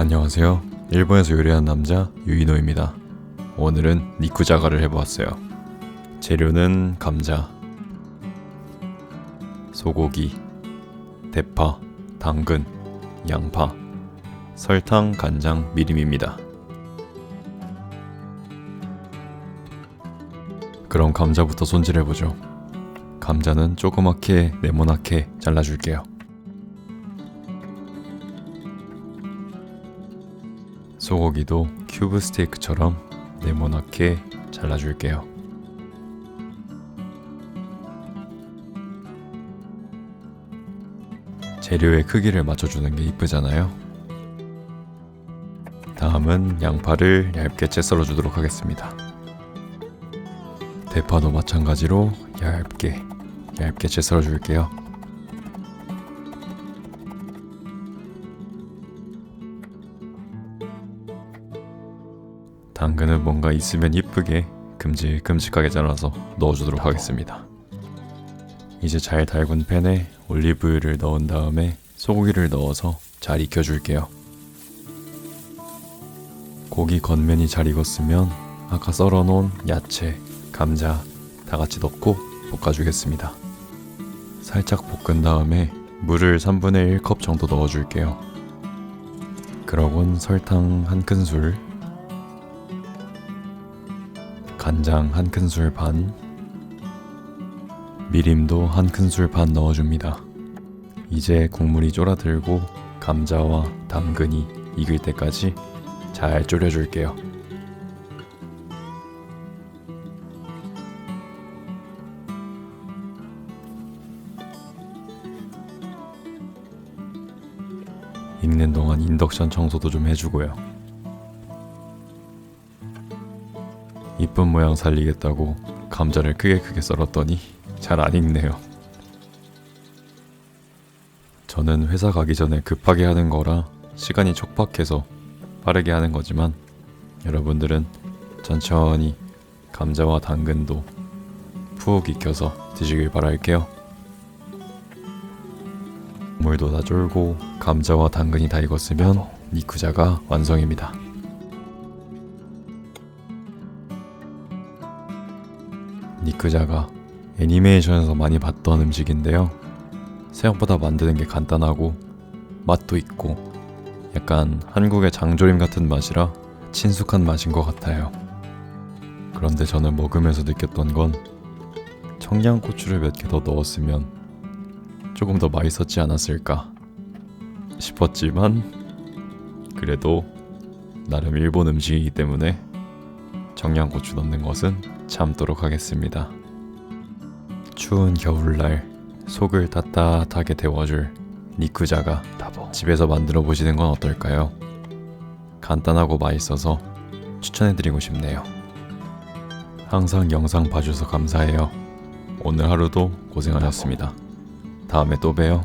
안녕하세요. 일본에서 요리하는 남자 유이노입니다. 오늘은 니쿠자가를 해보았어요. 재료는 감자, 소고기, 대파, 당근, 양파, 설탕, 간장, 미림입니다. 그럼 감자부터 손질해보죠. 감자는 조그맣게 네모나게 잘라줄게요. 소고기도 큐브 스테이크처럼 네모나게 잘라줄게요. 재료의 크기를 맞춰주는 게 이쁘잖아요. 다음은 양파를 얇게 채 썰어주도록 하겠습니다. 대파도 마찬가지로 얇게 얇게 채 썰어줄게요. 당근은 뭔가 있으면 이쁘게 큼직큼직하게 잘라서 넣어주도록 하겠습니다. 이제 잘 달군 팬에 올리브유를 넣은 다음에 소고기를 넣어서 잘 익혀줄게요. 고기 겉면이 잘 익었으면 아까 썰어놓은 야채, 감자 다 같이 넣고 볶아주겠습니다. 살짝 볶은 다음에 물을 3분의 1컵 정도 넣어줄게요. 그러곤 설탕 한 큰술, 간장 한 큰술 반, 미림도 한 큰술 반 넣어줍니다. 이제 국물이 쫄아들고 감자와 당근이 익을 때까지 잘 졸여줄게요. 익는 동안 인덕션 청소도 좀 해주고요. 이쁜 모양 살리겠다고 감자를 크게 크게 썰었더니 잘 안 익네요. 저는 회사 가기 전에 급하게 하는 거라 시간이 촉박해서 빠르게 하는 거지만 여러분들은 천천히 감자와 당근도 푹 익혀서 드시길 바랄게요. 물도 다 쫄고 감자와 당근이 다 익었으면 니쿠자가 완성입니다. 니쿠자가 애니메이션에서 많이 봤던 음식인데요. 생각보다 만드는 게 간단하고 맛도 있고 약간 한국의 장조림 같은 맛이라 친숙한 맛인 것 같아요. 그런데 저는 먹으면서 느꼈던 건 청양고추를 몇 개 더 넣었으면 조금 더 맛있었지 않았을까 싶었지만 그래도 나름 일본 음식이기 때문에 청양고추 넣는 것은 참도록 하겠습니다. 추운 겨울날 속을 따뜻하게 데워줄 니쿠자가 집에서 만들어 보시는 건 어떨까요? 간단하고 맛있어서 추천해드리고 싶네요. 항상 영상 봐주셔서 감사해요. 오늘 하루도 고생하셨습니다. 다음에 또 봬요.